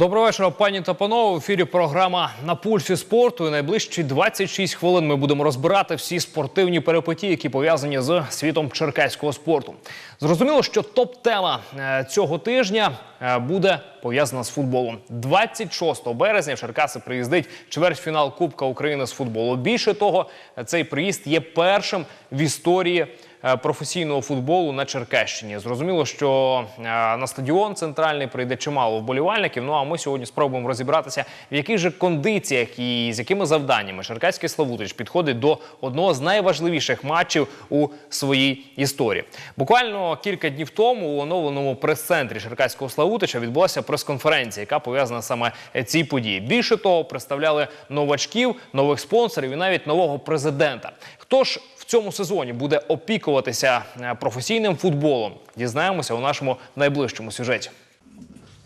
Доброго вечора, пані та панове. В ефірі програма на пульсі спорту. І найближчі 26 хвилин ми будемо розбирати всі спортивні перипетії, які пов'язані з світом черкаського спорту. Зрозуміло, що топ-тема е, цього тижня е, буде пов'язана з футболом. 26 березня в Черкаси приїздить чвертьфінал Кубка України з футболу. Більше того, цей приїзд є першим в історії професійного футболу на Черкащині. Зрозуміло, що е, на стадіон центральний прийде чимало вболівальників. Ну а ми сьогодні спробуємо розібратися, в яких же кондиціях і з якими завданнями Черкаський Славутич підходить до одного з найважливіших матчів у своїй історії. Буквально кілька днів тому у оновленому прес-центрі Черкаського Славутича відбулася прес-конференція, яка пов'язана саме е, цій події. Більше того, представляли новачків, нових спонсорів і навіть нового президента. Хто ж цьому сезоні буде опікуватися е, професійним футболом? Дізнаємося у нашому найближчому сюжеті.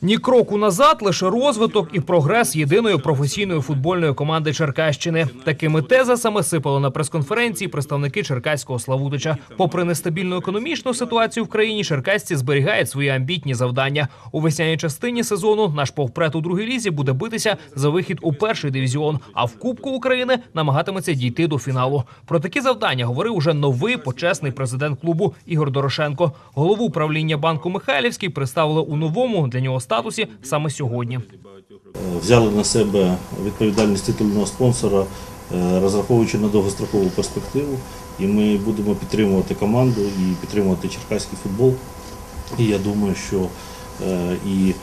Ні кроку назад, лише розвиток і прогрес єдиної професійної футбольної команди Черкащини. Такими тезисами сипали на прес-конференції представники Черкаського Славутича. Попри нестабільну економічну ситуацію в країні, черкасці зберігають свої амбітні завдання. У весняній частині сезону наш повпред у другій лізі буде битися за вихід у перший дивізіон. А в Кубку України намагатиметься дійти до фіналу. Про такі завдання говорив уже новий почесний президент клубу Ігор Дорошенко. Голову управління банку Михайлівський представили у новому для нього статусі саме сьогодні. взяли на себе відповідальність титульного спонсора, е, розраховуючи на довгострокову перспективу. І ми будемо підтримувати команду і підтримувати черкаський футбол. І я думаю, що е, і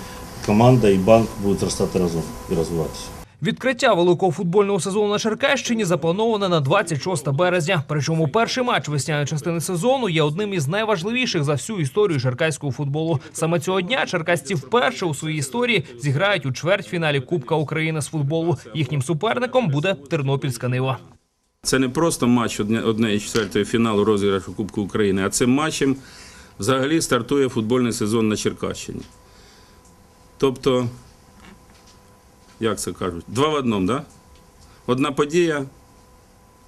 команда, і банк будуть зростати разом і розвиватися. Відкриття великого футбольного сезону на Черкащині заплановане на 26 березня. Причому перший матч весняної частини сезону є одним із найважливіших за всю історію черкаського футболу. Саме цього дня черкасці вперше у своїй історії зіграють у чвертьфіналі Кубка України з футболу. Їхнім суперником буде Тернопільська Нива. Це не просто матч одне- однієї четвертої фіналу розіграшу Кубку України, а цим матчем взагалі стартує футбольний сезон на Черкащині. Тобто, як це кажуть, два в одному, да? Одна подія,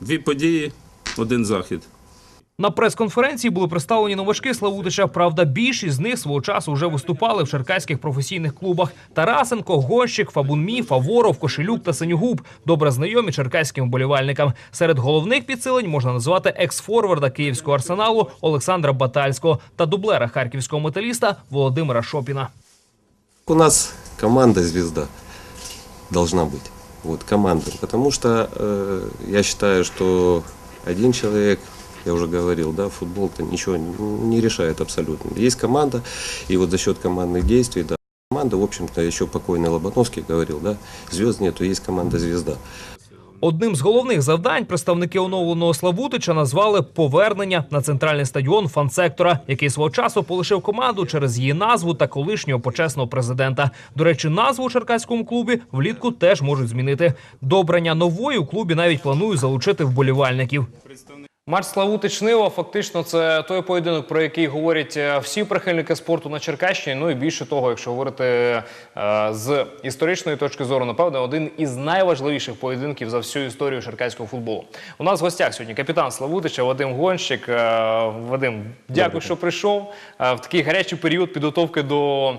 дві події, один захід. На прес-конференції були представлені новачки Славутича. Правда, більшість з них свого часу вже виступали в черкаських професійних клубах. Тарасенко, Гонщик, Фабунмі, Фаворов, Кошелюк та Синюгуб добре знайомі черкаським вболівальникам. Серед головних підсилень можна назвати екс-форварда київського арсеналу Олександра Батальського та дублера харківського металіста Володимира Шопіна. У нас команда звезда должна быть. Вот команда. Потому что э, я считаю, что один человек, я уже говорил, да, футбол-то ничего не решает абсолютно. Есть команда, и вот за счет командных действий, да, команда, в общем-то, еще покойный Лобановский говорил, да, звезд нету, есть команда звезда. Одним з головних завдань представники оновленого Славутича назвали повернення на центральний стадіон фан-сектора, який свого часу полишив команду через її назву та колишнього почесного президента. До речі, назву у черкаському клубі влітку теж можуть змінити. Добрання обрання нової у клубі навіть планують залучити вболівальників. Матч Славутич Нива фактично це той поєдинок, про який говорять е, всі прихильники спорту на Черкащині. Ну і більше того, якщо говорити е, з історичної точки зору, напевно, один із найважливіших поєдинків за всю історію черкаського футболу. У нас в гостях сьогодні капітан Славутича Вадим Гонщик. Е, Вадим, дякую, що прийшов в такий гарячий період підготовки до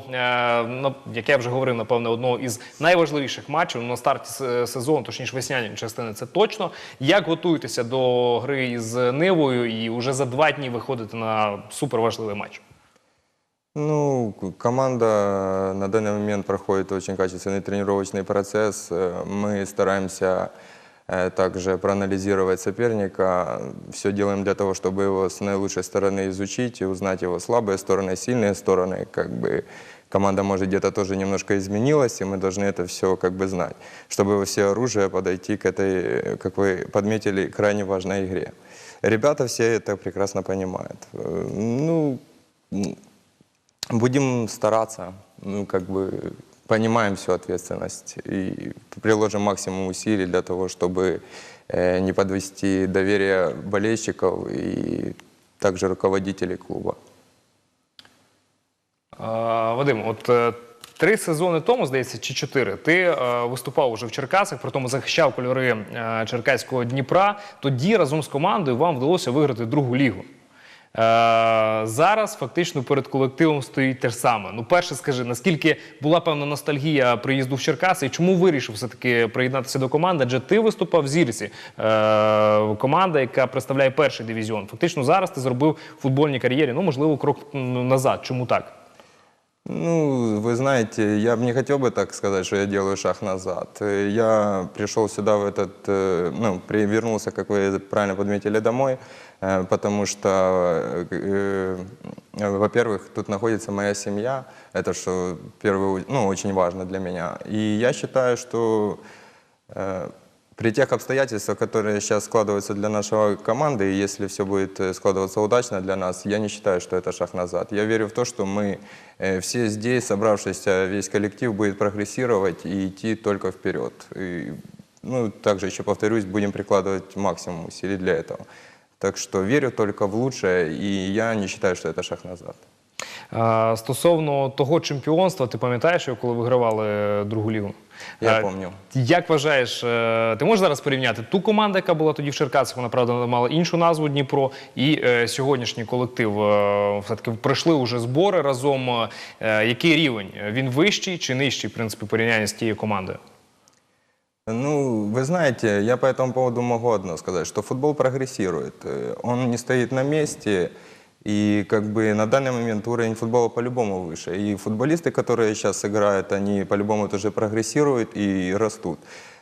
як я вже говорив, напевно, одного із найважливіших матчів на старті сезону, точніше весняної частини. Це точно. Як готуєтеся до гри із Нивою і вже за два дні виходите на суперважливий матч? Ну, к- команда на данный момент проходит очень качественный тренировочный процесс. Э, Мы стараемся э, также проанализировать соперника. Все делаем для того, чтобы его с наилучшей стороны изучить и узнать его слабые стороны, сильные стороны. Как бы команда, может, где-то тоже немножко изменилась, и мы должны это все как бы знать, чтобы во все оружие подойти к этой, э, как вы подметили, крайне важной игре. Ребята все это прекрасно понимают. Э, Ну, Будем стараться, ну, как бы понимаем всю ответственность и приложим максимум усилий для того, чтобы э, не подвести доверие болельщиков и также руководителей клуба. А, Вадим, от е, три сезони тому, здається, чи чотири, ти е, виступав уже в Черкасах, при тому захищав кольори е, Черкаського Дніпра. Тоді разом з командою вам вдалося виграти другу лігу. зараз фактично перед колективом стоїть те ж саме. Ну, перше, скажи, наскільки була певна ностальгія приїзду в Черкаси, і чому вирішив все-таки приєднатися до команди? Адже ти виступав в зірці. Е, команда, яка представляє перший дивізіон. Фактично зараз ти зробив футбольній кар'єрі, ну можливо, крок назад. Чому так? Ну, вы знаете, я бы не хотел бы так сказать, что я делаю шаг назад. Э, Я пришел сюда в этот, э, ну, при- вернулся, как вы правильно подметили, домой, э, потому что, э, э, во-первых, тут находится моя семья, это что в первую, ну, очень важно для меня. И я считаю, что э, при тех обстоятельствах, которые сейчас складываются для нашей команды, и если все будет э, складываться удачно для нас, я не считаю, что это шаг назад. Я верю в то, что мы э, все здесь, собравшийся весь коллектив, будет прогрессировать и идти только вперед. И, ну, также еще повторюсь, будем прикладывать максимум усилий для этого. Так что верю только в лучшее, и я не считаю, что это шаг назад. Е, Стосовно того чемпіонства, ти пам'ятаєш, його, коли вигравали е, другу лігу? Я Е, помню. Як вважаєш, е, ти можеш зараз порівняти ту команду, яка була тоді в Черкасах, вона правда мала іншу назву Дніпро, і е, сьогоднішній колектив е, все-таки пройшли вже збори разом. Е, який рівень? Він вищий чи нижчий, в принципі, в порівнянні з тією командою? Ну, вы знаете, я по этому поводу могу одно сказать, что футбол прогрессирует. Э, Он не стоит на месте, и как бы на данный момент уровень футбола по-любому выше. И футболисты, которые сейчас играют, они по-любому тоже прогрессируют и растут.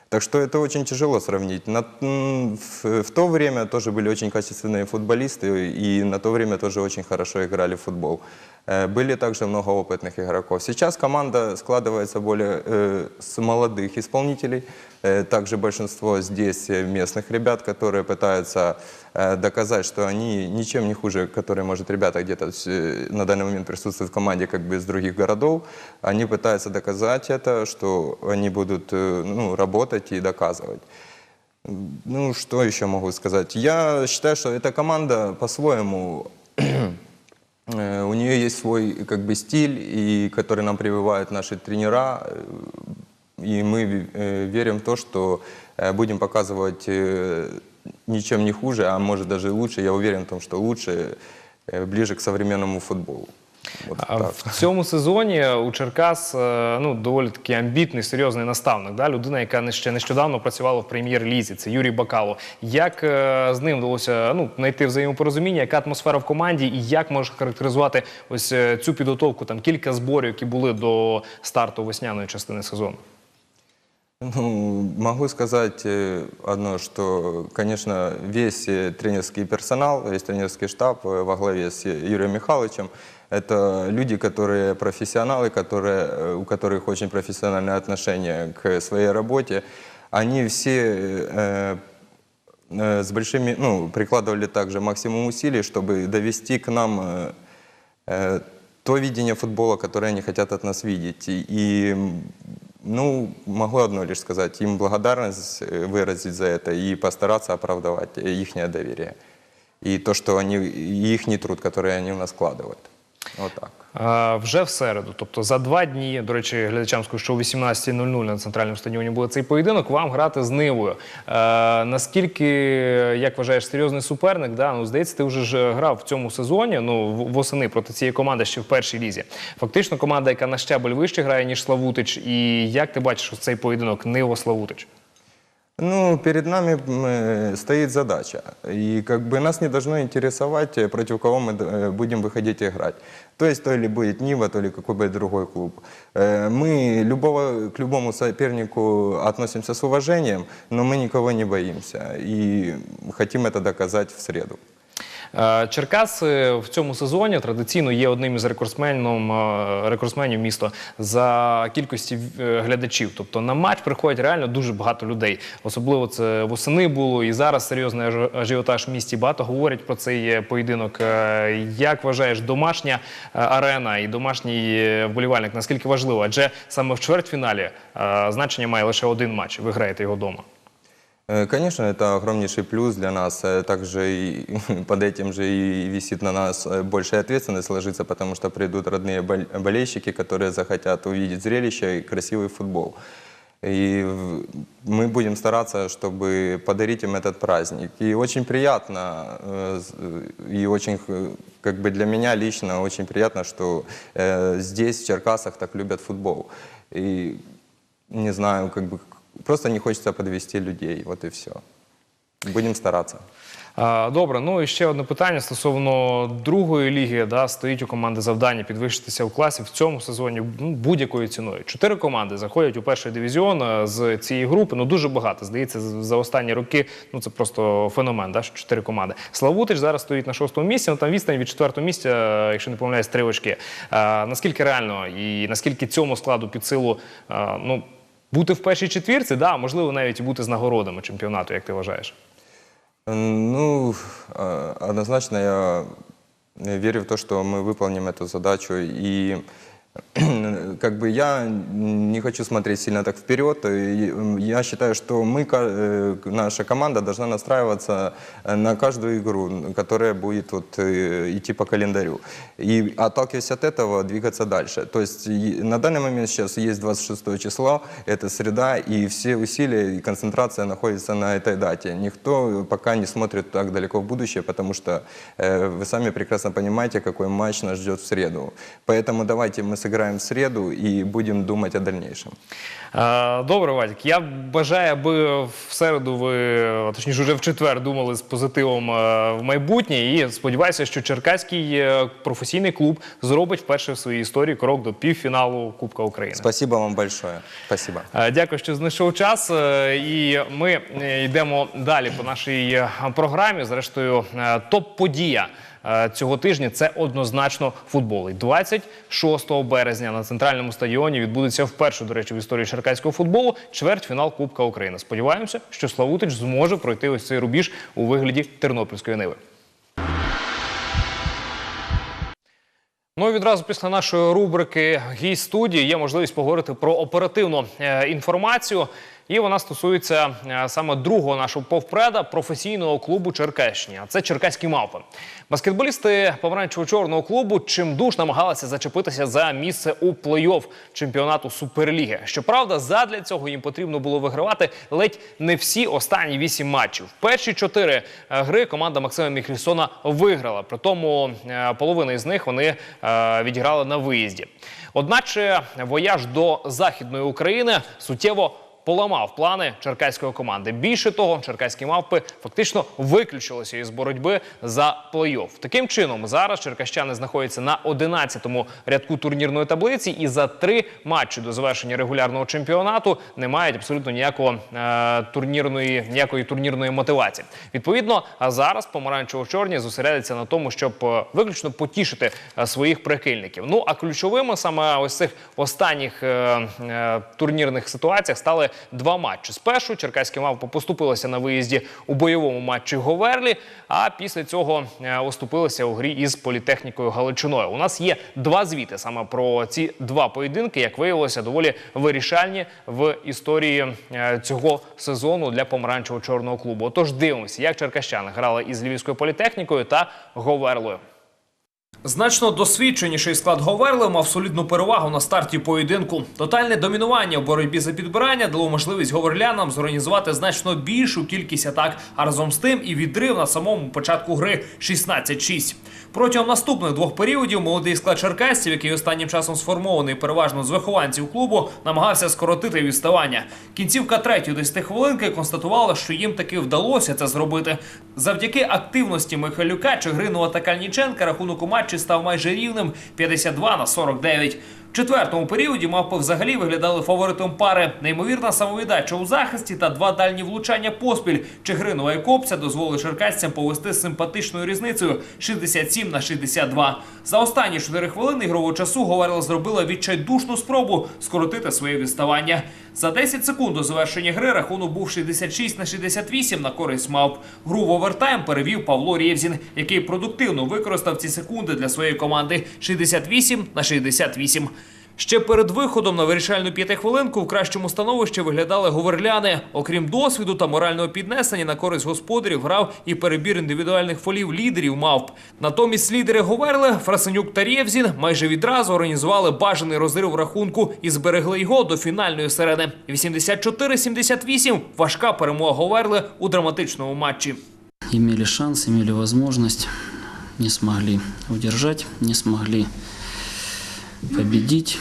Так что это очень тяжело сравнить. На- м, в, в то время тоже были очень качественные футболисты, и на то время тоже очень хорошо играли в футбол. Э, Были также много опытных игроков. Сейчас команда складывается более э, с молодых исполнителей. Э, также большинство здесь э, местных ребят, которые пытаются э, доказать, что они ничем не хуже, которые, может, ребята где-то на данный момент присутствуют в команде как бы из других городов. Они пытаются доказать это, что они будут ну, работать и доказывать. Ну, что еще могу сказать? Я считаю, что эта команда по-своему У нее есть свой как бы стиль, и который нам прививают наши тренера, и мы э, верим в то, что э, будем показывать э, ничем не хуже, а может даже и лучше. Я уверен в том, что лучше, э, ближе к современному футболу. Вот А так. в цьому сезоні у Черкас е, ну, доволі такий амбітний, серйозний наставник. Да? Людина, яка не- ще нещодавно працювала в прем'єр-лізі. Це Юрій Бакало. Як е, з ним вдалося ну, знайти взаємопорозуміння, яка атмосфера в команді, і як можеш характеризувати ось е, цю підготовку, там кілька зборів, які були до старту весняної частини сезону? Ну, могу сказать э, одно, что, конечно, весь э, тренерский персонал, весь тренерский штаб э, во главе с Юрием Михайловичем, это люди, которые профессионалы, которые, э, у которых очень профессиональное отношение к своей работе. Они все э, э, с большими, ну, прикладывали также максимум усилий, чтобы довести к нам э, э, то видение футбола, которое они хотят от нас видеть. И, и, м, ну, могу одно лишь сказать, им благодарность э, выразить за это и постараться оправдывать их доверие. И то, что они, их труд, который они в нас вкладывают. Вот так. Е, Вже в середу, тобто за два дні, до речі, глядачам скажу, що о 18.00 на центральному стадіоні буде цей поєдинок, вам грати з Нивою. Е, наскільки, як вважаєш, серйозний суперник, да? ну, здається, ти вже ж грав в цьому сезоні, ну, восени проти цієї команди ще в першій лізі. Фактично команда, яка на щабель вище грає, ніж Славутич. І як ти бачиш ось цей поєдинок Ниво-Славутич? Ну, перед нами м, э, стоит задача. И как бы нас не должно интересовать, э, против кого мы э, будем выходить играть. То есть, то ли будет Нива, то ли какой-то другой клуб. Э, Мы любого, к любому сопернику относимся с уважением, но мы никого не боимся. И хотим это доказать в среду. Е, Черкаси в цьому сезоні традиційно є одним із е, рекордсменів міста за кількості е, глядачів. Тобто на матч приходять реально дуже багато людей. Особливо це восени було і зараз серйозний аж- ажіотаж в місті. Багато говорять про цей поєдинок. Як вважаєш, домашня арена і домашній вболівальник наскільки важливо? Адже саме в чвертьфіналі значення має лише один матч. Ви граєте його вдома. Э, Конечно, это огромнейший плюс для нас. Э, Также и под этим же и висит на нас э, большая ответственность ложится, потому что придут родные бол- болельщики, которые захотят увидеть зрелище и красивый футбол. И мы будем стараться, чтобы подарить им этот праздник. И очень приятно, и очень, как бы для меня лично, очень приятно, что здесь, в Черкасах, так любят футбол. И не знаю, как бы просто не хочется подвести людей, вот и все. Будем стараться. А, Добре, ну і ще одне питання стосовно другої ліги. Да, стоїть у команди завдання підвищитися в класі в цьому сезоні ну, будь-якою ціною. Чотири команди заходять у перший дивізіон е, з цієї групи. Ну дуже багато. Здається, за останні роки ну це просто феномен. Да, що чотири команди. Славутич зараз стоїть на шостому місці. Ну там відстань від четвертого місця, е, якщо не помиляюсь, три очки. А, наскільки реально і наскільки цьому складу під силу е, ну бути в першій четвірці, да, можливо, навіть і бути з нагородами чемпіонату, як ти вважаєш? Ну, э, однозначно я верю в то, что мы выполним эту задачу. И как бы я не хочу смотреть сильно так вперед. Я считаю, что мы, э, наша команда должна настраиваться э, на каждую игру, которая будет вот, э, идти по календарю. И отталкиваясь от этого, двигаться дальше. То есть на данный момент сейчас есть 26 число, это среда, и все усилия и концентрация находится на этой дате. Никто пока не смотрит так далеко в будущее, потому что вы сами прекрасно понимаете, какой матч нас ждет в среду. Поэтому давайте мы сыграем в среду и будем думать о дальнейшем. Добре, Вадік. Я бажаю, аби в середу ви, а точніше, вже в четвер думали з позитивом в майбутнє. І сподіваюся, що Черкаський е, професійний клуб зробить вперше в своїй історії крок до півфіналу Кубка України. Спасибо вам большое. Спасибо. Дякую, що знайшов час. Е, І ми е, йдемо далі по нашій програмі. Зрештою, топ-подія цього тижня це однозначно футбол. І 26 березня на центральному стадіоні відбудеться вперше, до речі, в історії черкаського футболу чвертьфінал Кубка України. Сподіваємося, що Славутич зможе пройти ось цей рубіж у вигляді Тернопільської ниви. Ну і відразу після нашої рубрики «Гість студії є можливість поговорити про оперативну е, інформацію. І вона стосується е, саме другого нашого повпреда професійного клубу Черкащині. А це черкаські мавпи. Баскетболісти помаранчево-чорного клубу чимдуж намагалися зачепитися за місце у плей-офф чемпіонату Суперліги. Щоправда, задля цього їм потрібно було вигравати ледь не всі останні вісім матчів. Перші чотири е, гри команда Максима Міхельсона виграла. При тому е, половина із них вони відіграли на виїзді. Одначе вояж до західної України суттєво поламав плани черкаської команди. Більше того, черкаські мавпи фактично виключилися із боротьби за плей-офф. Таким чином, зараз черкащани знаходяться на 11-му рядку турнірної таблиці, і за три матчі до завершення регулярного чемпіонату не мають абсолютно ніякого е, турнірної ніякої турнірної мотивації. Відповідно, а зараз помаранчево-чорні зосередяться на тому, щоб е, виключно потішити е, своїх прихильників. Ну а ключовими саме ось цих останніх е, е, турнірних ситуаціях стали два матчі. Спершу черкаські мавпи поступилися на виїзді у бойовому матчі Говерлі. А після цього е, оступилися у грі із політехнікою Галичиною. У нас є два звіти саме про ці два поєдинки, як виявилося, доволі вирішальні в історії е, цього сезону для помаранчево-чорного клубу. Отож, дивимося, як черкащани грали із львівською політехнікою та Говерлою. Значно досвідченіший склад Говерли мав солідну перевагу на старті поєдинку. Тотальне домінування в боротьбі за підбирання дало можливість говерлянам зорганізувати значно більшу кількість атак, а разом з тим і відрив на самому початку гри 16-6. Протягом наступних двох періодів молодий склад черкасців, який останнім часом сформований переважно з вихованців клубу, намагався скоротити відставання. Кінцівка третьої 10 хвилинки констатувала, що їм таки вдалося це зробити. Завдяки активності Михайлюка Чигринова та Кальніченка рахунок у матчі став майже рівним 52 на 49. В четвертому періоді мавпи взагалі виглядали фаворитом пари. Неймовірна самовіддача у захисті та два дальні влучання поспіль. Чигринова і Копця дозволили черкасцям повести з симпатичною різницею 67 на 62. За останні 4 хвилини ігрового часу Говерла зробила відчайдушну спробу скоротити своє відставання. За 10 секунд до завершення гри рахунок був 66 на 68 на користь мавп. Гру в овертайм перевів Павло Рєвзін, який продуктивно використав ці секунди для своєї команди 68 на 68. Ще перед виходом на вирішальну п'ятихвилинку в кращому становищі виглядали говерляни. Окрім досвіду та морального піднесення на користь господарів грав і перебір індивідуальних фолів лідерів мавп. Натомість лідери Говерли, Фрасенюк та Рєвзін майже відразу організували бажаний розрив рахунку і зберегли його до фінальної середи. 84-78 – важка перемога Говерли у драматичному матчі. имели шанс, имели возможность, не смогли удержать, не смогли победить.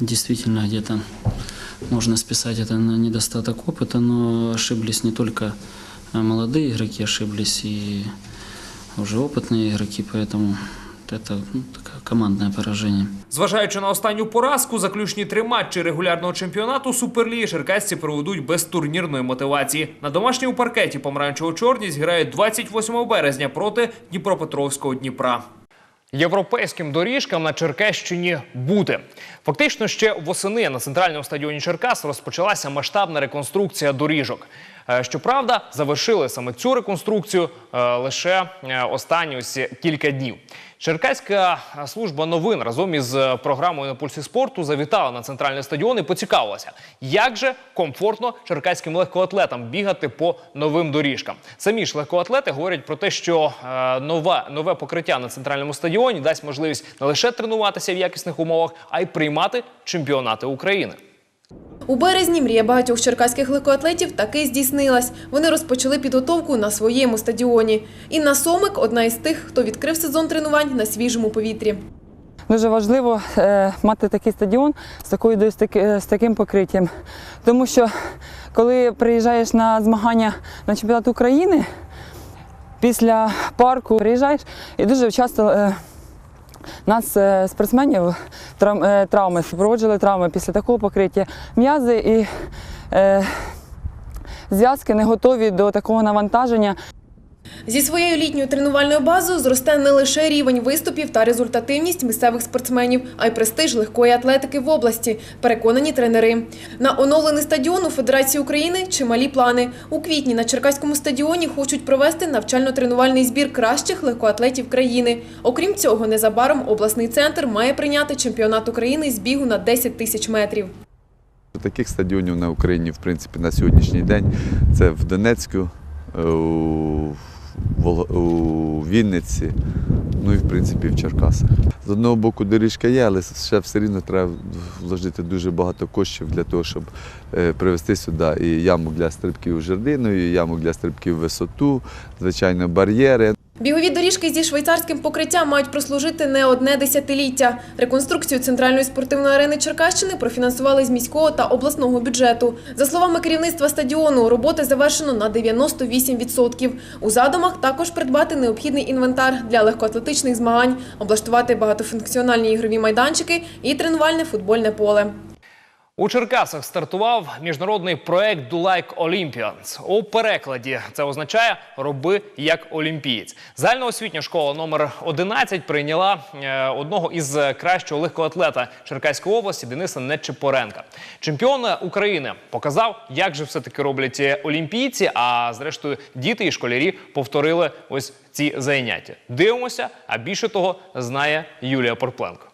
Действительно, где-то можно списать это на недостаток опыта, но ошиблись не только э, молодые игроки, ошиблись и уже опытные игроки, поэтому это ну, такое командное поражение. Зважаючи на останню поразку, заключні три матчі регулярного чемпіонату Суперліги черкасці проведуть без турнірної мотивації. На домашньому паркеті помаранчево-чорні зіграють 28 березня проти Дніпропетровського Дніпра. Європейським доріжкам на Черкащині бути. Фактично, ще восени на центральному стадіоні Черкас розпочалася масштабна реконструкція доріжок. Е, Щоправда, завершили саме цю реконструкцію е, лише е, останні ось кілька днів. Черкаська служба новин разом із програмою на пульсі спорту завітала на центральний стадіон і поцікавилася, як же комфортно черкаським легкоатлетам бігати по новим доріжкам. Самі ж легкоатлети говорять про те, що нове, нове покриття на центральному стадіоні дасть можливість не лише тренуватися в якісних умовах, а й приймати чемпіонати України. У березні мрія багатьох черкаських легкоатлетів таки здійснилась. Вони розпочали підготовку на своєму стадіоні. Інна Сомик – одна із тих, хто відкрив сезон тренувань на свіжому повітрі. Дуже важливо е, мати такий стадіон з такою з, таким покриттям. Тому що коли приїжджаєш на змагання на чемпіонат України, після парку приїжджаєш і дуже часто е, нас, е, спортсменів, е, травми, супроводжували травми після такого покриття. М'язи і е, зв'язки не готові до такого навантаження. Зі своєю літньою тренувальною базою зросте не лише рівень виступів та результативність місцевих спортсменів, а й престиж легкої атлетики в області, переконані тренери. На оновлений стадіон у Федерації України чималі плани. У квітні на Черкаському стадіоні хочуть провести навчально-тренувальний збір кращих легкоатлетів країни. Окрім цього, незабаром обласний центр має прийняти чемпіонат України з бігу на 10 тисяч метрів. Таких стадіонів на Україні, в принципі, на сьогоднішній день це в Донецьку, е, у, Вінниці, ну і в принципі в Черкасах. З одного боку доріжка є, але ще все рівно треба вложити дуже багато коштів для того, щоб е, привезти сюди і яму для стрибків жердиною, і яму для стрибків висоту, звичайно, бар'єри. Бігові доріжки зі швейцарським покриттям мають прослужити не одне десятиліття. Реконструкцію центральної спортивної арени Черкащини профінансували з міського та обласного бюджету. За словами керівництва стадіону, роботи завершено на 98%. У задумах також придбати необхідний інвентар для легкоатлетичних змагань, облаштувати багатофункціональні ігрові майданчики і тренувальне футбольне поле. У Черкасах стартував міжнародний проект «Do Like Olympians». У перекладі це означає «роби як олімпієць». Загальноосвітня школа номер 11 прийняла е, одного із кращого легкоатлета Черкаської області Дениса Нечипоренка. Чемпіон України показав, як же все-таки роблять е, олімпійці, а зрештою діти і школярі повторили ось ці заняття. Дивимося, а більше того знає Юлія Порпленко.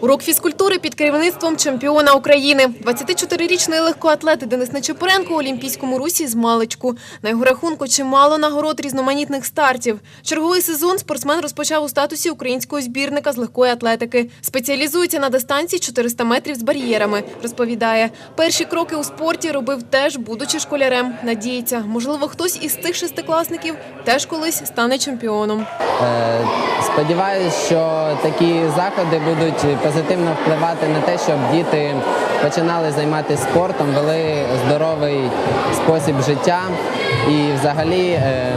Урок фізкультури під керівництвом чемпіона України. 24-річний легкоатлет Денис Нечепоренко у Олімпійському русі з маличку. На його рахунку чимало нагород різноманітних стартів. Черговий сезон спортсмен розпочав у статусі українського збірника з легкої атлетики. Спеціалізується на дистанції 400 метрів з бар'єрами. Розповідає, перші кроки у спорті робив теж, будучи школярем. Надіється, можливо, хтось із цих шестикласників теж колись стане чемпіоном. Е, Сподіваюсь, що такі заходи будуть позитивно впливати на те, щоб діти починали займатися спортом, вели здоровий спосіб життя і взагалі е,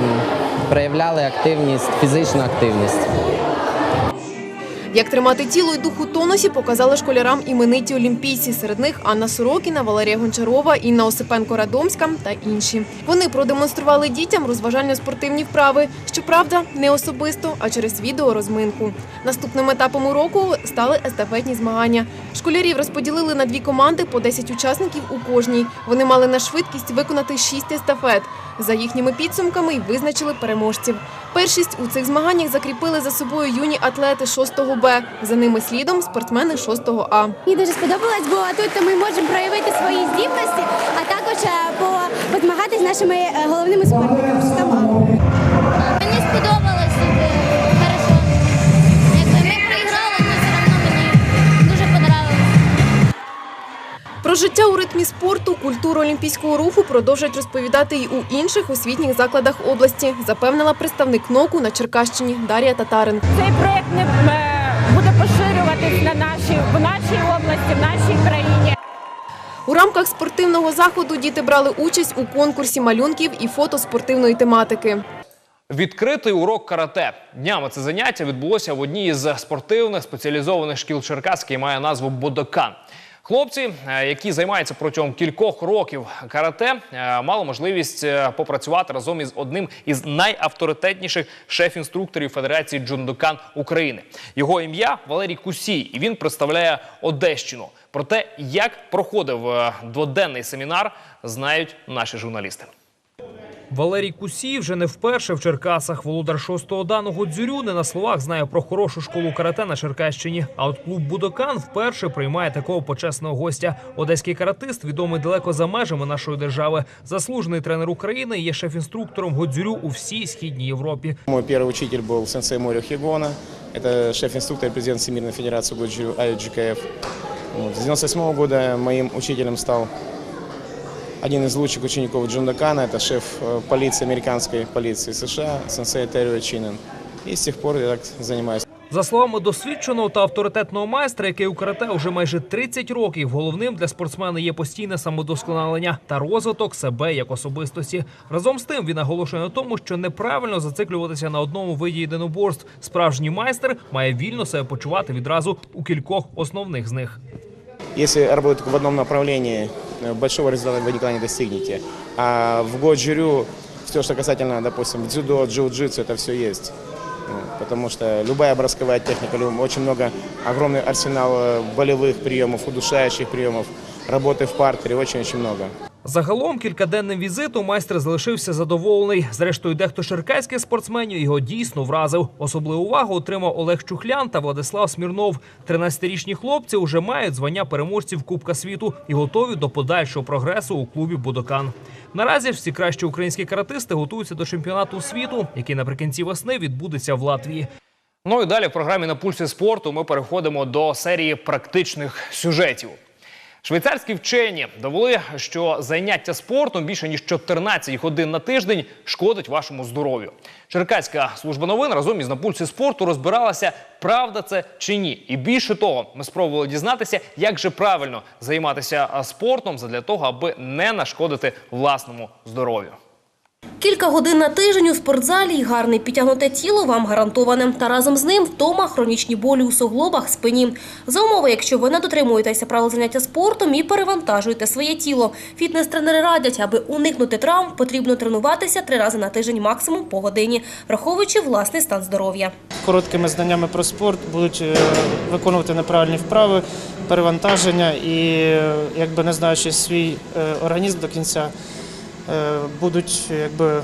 проявляли активність, фізичну активність. Як тримати тіло і дух у тонусі, показали школярам імениті олімпійці. Серед них Анна Сорокіна, Валерія Гончарова, Інна Осипенко-Радомська та інші. Вони продемонстрували дітям розважально-спортивні вправи. Щоправда, не особисто, а через відеорозминку. Наступним етапом уроку стали естафетні змагання. Школярів розподілили на дві команди по 10 учасників у кожній. Вони мали на швидкість виконати 6 естафет. За їхніми підсумками й визначили переможців. Першість у цих змаганнях закріпили за собою юні атлети 6-го Б. За ними слідом спортсмени 6-го А. Мені дуже сподобалось, бо тут ми можемо проявити свої здібності, а також позмагатися з нашими е, головними спортниками. Про життя у ритмі спорту, культуру олімпійського руху продовжують розповідати й у інших освітніх закладах області, запевнила представник НОКу на Черкащині Дар'я Татарин. Цей проєкт не е, буде поширюватись на нашій в нашій області, в нашій країні. У рамках спортивного заходу діти брали участь у конкурсі малюнків і фото спортивної тематики. Відкритий урок карате. Днями це заняття відбулося в одній із спортивних спеціалізованих шкіл Черкас, який має назву Бодокан. Хлопці, е, які займаються протягом кількох років карате, е, мали можливість е, попрацювати разом із одним із найавторитетніших шеф-інструкторів Федерації Джундокан України. Його ім'я Валерій Кусій, і він представляє Одещину. Про те, як проходив дводенний семінар, знають наші журналісти. Валерій Кусій вже не вперше в Черкасах. Володар шостого даного дзюрю не на словах знає про хорошу школу карате на Черкащині. А от клуб Будокан вперше приймає такого почесного гостя. Одеський каратист, відомий далеко за межами нашої держави. Заслужений тренер України є шеф-інструктором Годзюрю у всій східній Європі. Мой первый учитель был сенсей Морио Хигона. Это шеф-инструктор и президент Всемирной Федерации Годжирю IGKF. Вот. С 98 года моим учителем стал один из лучших учеников Джундакана. Это шеф э, полиции, американской полиции США, сенсей Террио Чинен. И с тех пор я так занимаюсь. За словами досвідченого та авторитетного майстра, який у карате уже майже 30 років, головним для спортсмена є постійне самодосконалення та розвиток себе як особистості. Разом з тим він наголошує на тому, що неправильно зациклюватися на одному виді єдиноборств. Справжній майстер має вільно себе почувати відразу у кількох основних з них. Если работать только в одном направлении, э, большого результата вы никогда не достигнете. А в Годжирю все, что касательно, допустим, дзюдо, джиу-джитсу, это все есть. Вот, Потому что любая бросковая техника, люб- очень много, огромный арсенал э, болевых приемов, удушающих приемов, работы в партере, очень-очень много. Загалом кількаденним візитом майстер залишився задоволений. Зрештою, дехто черкаських спортсменів його дійсно вразив. Особливу увагу отримав Олег Чухлян та Владислав Смірнов. 13-річні хлопці вже мають звання переможців Кубка світу і готові до подальшого прогресу у клубі Будокан. Наразі всі кращі українські каратисти готуються до чемпіонату світу, який наприкінці весни відбудеться в Латвії. Ну і далі в програмі на пульсі спорту ми переходимо до серії практичних сюжетів. Швейцарські вчені довели, що заняття спортом більше ніж 14 годин на тиждень шкодить вашому здоров'ю. Черкаська служба новин разом із на пульсі спорту розбиралася, правда це чи ні. І більше того, ми спробували дізнатися, як же правильно займатися спортом задля того, аби не нашкодити власному здоров'ю. Кілька годин на тиждень у спортзалі і гарне підтягнуте тіло вам гарантоване. Та разом з ним втома, хронічні болі у суглобах, спині. За умови, якщо ви не дотримуєтеся правил заняття спортом і перевантажуєте своє тіло. Фітнес-тренери радять, аби уникнути травм, потрібно тренуватися три рази на тиждень максимум по годині, враховуючи власний стан здоров'я. короткими знаннями про спорт будуть е, виконувати неправильні вправи, перевантаження і, е, якби не знаючи свій е, організм до кінця, будуть якби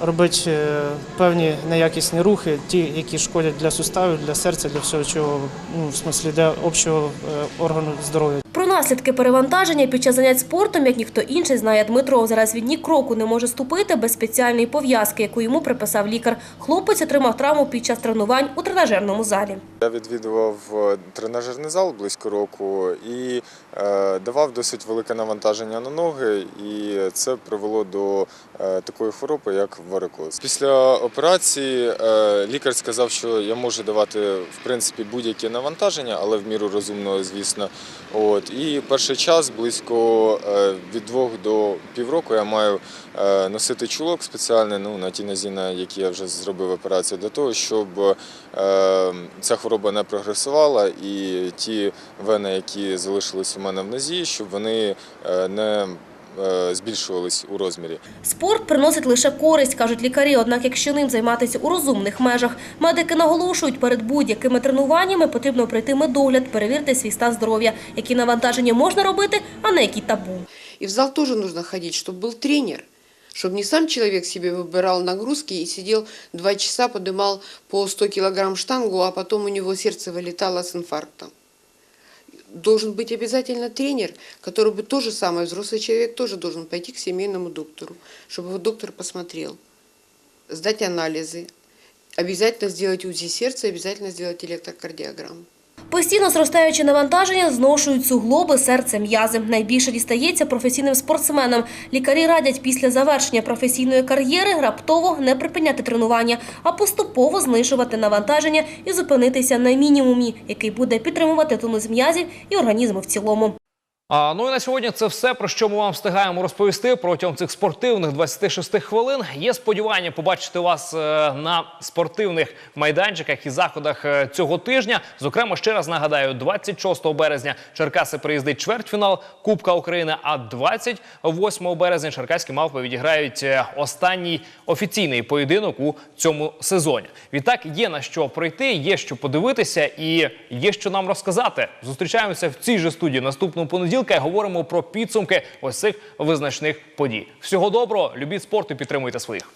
робити е, певні неякісні рухи, ті, які шкодять для суставів, для серця, для всього чого, ну, в смислі для общого е, органу здоров'я. Про наслідки перевантаження під час занять спортом, як ніхто інший, знає Дмитро. Зараз він ні кроку не може ступити без спеціальної пов'язки, яку йому приписав лікар. Хлопець отримав травму під час тренувань у тренажерному залі. Я відвідував е, тренажерний зал близько року і давав досить велике навантаження на ноги, і це привело до такої хвороби, як варикоз. Після операції е, лікар сказав, що я можу давати в принципі будь-які навантаження, але в міру розумного, звісно. От і перший час, близько е, від двох до півроку, я маю е, носити чулок спеціальний ну, на тій нозі, на якій я вже зробив операцію, для того, щоб ця хвороба не прогресувала і ті вени, які залишились у мене в нозі, щоб вони не збільшувались у розмірі. Спорт приносить лише користь, кажуть лікарі. Однак, якщо ним займатися у розумних межах, медики наголошують, перед будь-якими тренуваннями потрібно пройти медогляд, перевірити свій стан здоров'я, які навантаження можна робити, а не які табу. И в зал тоже нужно ходить, чтобы был тренер, Чтобы не сам человек себе выбирал нагрузки и сидел два часа, поднимал по 100 килограмм штангу, а потом у него сердце вылетало с инфарктом. Должен быть обязательно тренер, который бы то же самое, взрослый человек тоже должен пойти к семейному доктору, чтобы его доктор посмотрел, сдать анализы, обязательно сделать УЗИ сердца, обязательно сделать электрокардиограмму. Постійно зростаюче навантаження зношують суглоби, серце, м'язи. Найбільше дістається професійним спортсменам. Лікарі радять після завершення професійної кар'єри раптово не припиняти тренування, а поступово знижувати навантаження і зупинитися на мінімумі, який буде підтримувати тонус м'язів і організму в цілому. А, ну і на сьогодні це все, про що ми вам встигаємо розповісти протягом цих спортивних 26 хвилин. Є сподівання побачити вас е, на спортивних майданчиках і заходах е, цього тижня. Зокрема, ще раз нагадаю, 26 березня Черкаси приїздить чвертьфінал Кубка України. А 28 березня Черкаські мавпи відіграють е, останній офіційний поєдинок у цьому сезоні. Відтак є на що пройти, є що подивитися і є що нам розказати. Зустрічаємося в цій же студії наступного понеділка і говоримо про підсумки ось цих визначних подій. Всього доброго, любіть спорт і підтримуйте своїх.